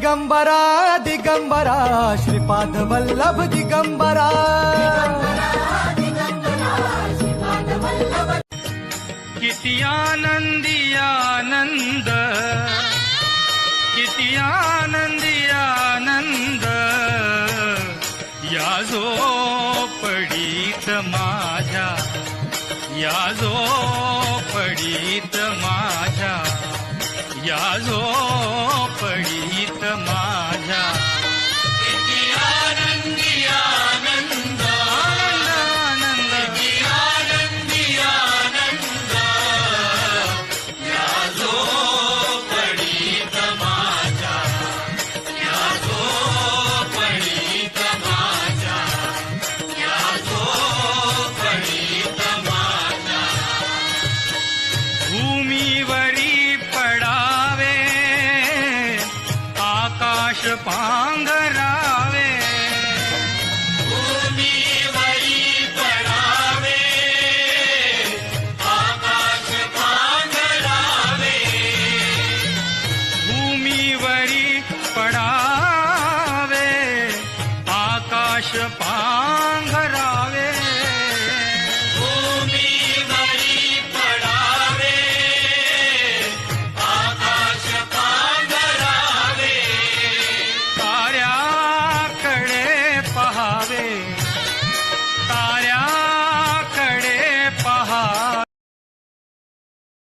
दिगंबरा दिगंबरा श्रीपाद वल्लभ दिगंबरा। किती आनंदी आनंद किती आनंदी आनंद। या जो पडीत माझ्या या जो या जो पडीत माझ्या आकाश पांघरावे भूमीवरी पडावे आकाश पांघरावे। भूमीवरी पडावे आकाश पांघरावे।